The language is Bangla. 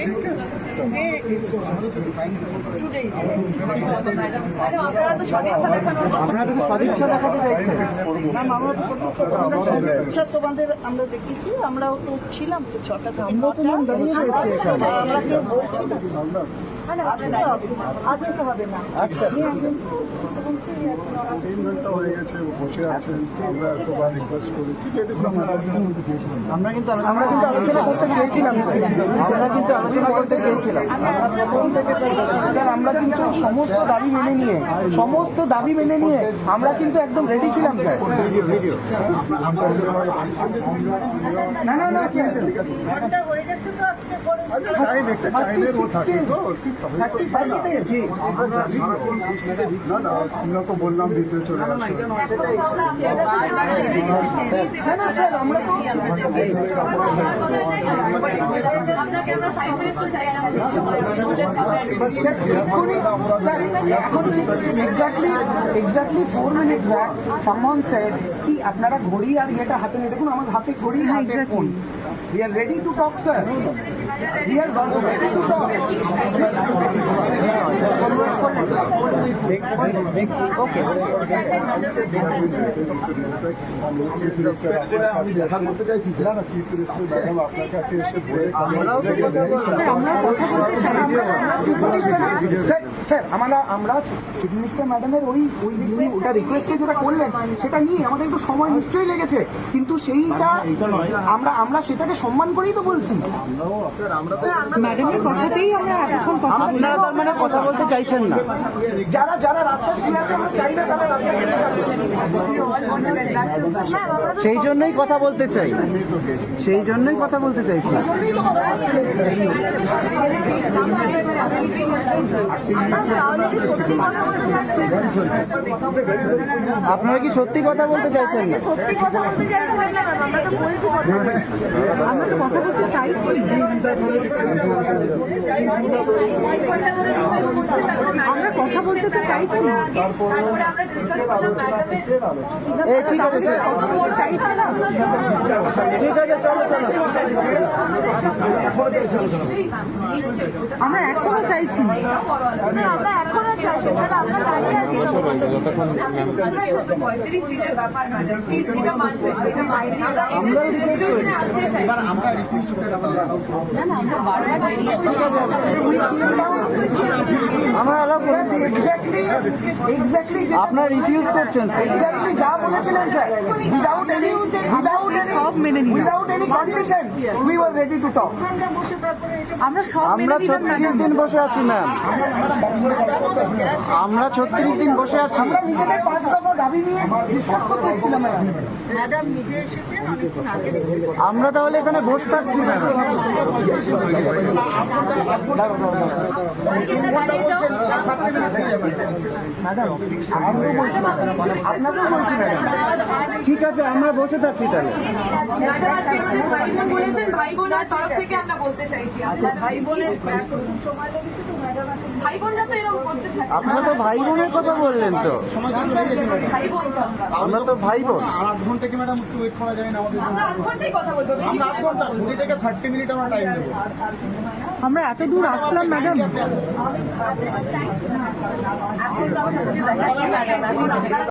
Thank you. আপনারা তো সদিচ্ছা দেখাতে চাইছেন? আমরা সদিচ্ছা তোমাদের আমরা দেখেছি আমরাও তো ছিলাম তো ছটা থেকে আমরা কেউ বলছি না। আজকে হবে না। আচ্ছা। তিন ঘণ্টা হয়ে গেছে বসে আছেন আমরা এতবার রিকোয়েস্ট করেছি আমরা কিন্তু আমরা কিন্তু আলোচনা করতে চেয়েছিলাম আমরা কিন্তু আলোচনা করতে চেয়েছিলাম আমরা প্রথম থেকে স্যার আমরা কিন্তু সমস্ত দাবি মেনে নিয়ে সমস্ত দাবি মেনে নিয়ে আমরা কিন্তু একদম রেডি ছিলাম স্যার না না না হয়ে তো আমরা বললাম ভিতরে চলে না না স্যার আমরা তো exactly four minutes someone said কি আপনারা ঘড়ি আর ইয়েটা হাতে নিয়ে দেখুন আমার হাতে ঘড়ি হাতে phone we are ready to talk sir we are ready to talk okay আমি দেখা করতে চাইছি না না চিফ মিনিস্টার ম্যাডাম আপনার কাছে এসে বলে আমরা স্যার আমরা আমরা চিফ মিনিস্টার ম্যাডামের ওই ওই যিনি ওটা রিকোয়েস্টে যেটা করলেন সেটা নিয়ে আমাদের একটু সময় নিশ্চয়ই লেগেছে। কিন্তু সেইটা আমরা আমরা সেটাকে সম্মান করেই তো বলছি। ম্যাডামের কথাতেই আমরা আপনারা তার মানে কথা বলতে চাইছেন না। যারা যারা রাস্তায় শুয়ে আছে আমরা চাই না তারা রাস্তায় সেই জন্যই কথা বলতে চাই। সেই জন্যই কথা বলতে চাইছি। আপনারা কি সত্যি কথা বলতে চাইছেন না? সত্যি কথা বলতে চাইছিলেন না আমরা তো বলছি কথা আমরা তো কথা বলতে চাইছি আমরা কথা বলতে তো চাইছি। তারপরে আমরা ডিসকাস করলাম ম্যাডামের ঠিক আছে স্যার। চাইছে না ঠিক আছে চলো চলো। আমরা এখনও চাইছি আমরা এখনও চাইছি স্যার আমরা দাঁড়িয়ে আছি। পঁয়ত্রিশ দিনের ব্যাপার ম্যাডাম প্লিজ এটা মানবেন এটা মাইনে আমরা আমরাও request করেছি। আসতে চাই। না না আমরা বারবার আমরা অ্যালাউ করে। দিই এক্স্যাক্টলি আপনার রিফিউজ করছেন এক্স্যাক্টলি যা বলেছিলেন স্যার উইদাউট এনি সব মেনে নিই without any condition we are ready to talk ঘণ্টা বসে তারপরে এটা আমরা সব আমরা ছত্রিশ দিন বসে আছি ম্যাম আমরা ছত্রিশ দিন বসে আছি। আমরা নিজেদের পাঁচ দফা দাবি নিয়ে ডিসকাস করতে এসেছিলাম ম্যাডাম ম্যাডাম নিজে এসেছেন অনেকক্ষণ আগে আমরা তাহলে এখানে বসে থাকছি ম্যাম ম্যাডাম আমিও বলছি আপনাকেও বলছি ম্যাডাম ঠিক আছে আমরা বসে থাকছি তাহলে। ভাই বলেছেন ভাই বোনের তরফ থেকে আমরা বলতে চাইছি আপনারা ভাই বোনের তো ভাই বোনরা তো এরকম করতে থাকে আপনারা তো ভাই বোনের কথা বললেন তো। ভাই বোন তো আমরা। তো ভাই বোন। আর আধ ঘণ্টা কি ম্যাডাম একটু ওয়েট করা যায় না আমাদের আমরা আধ ঘন্টাই কথা বলব বেশি আধ ঘণ্টা কুড়ি থেকে থার্টি মিনিট আমরা টাইম দেবো। আমরা এত দূর আসলাম ম্যাডাম এখন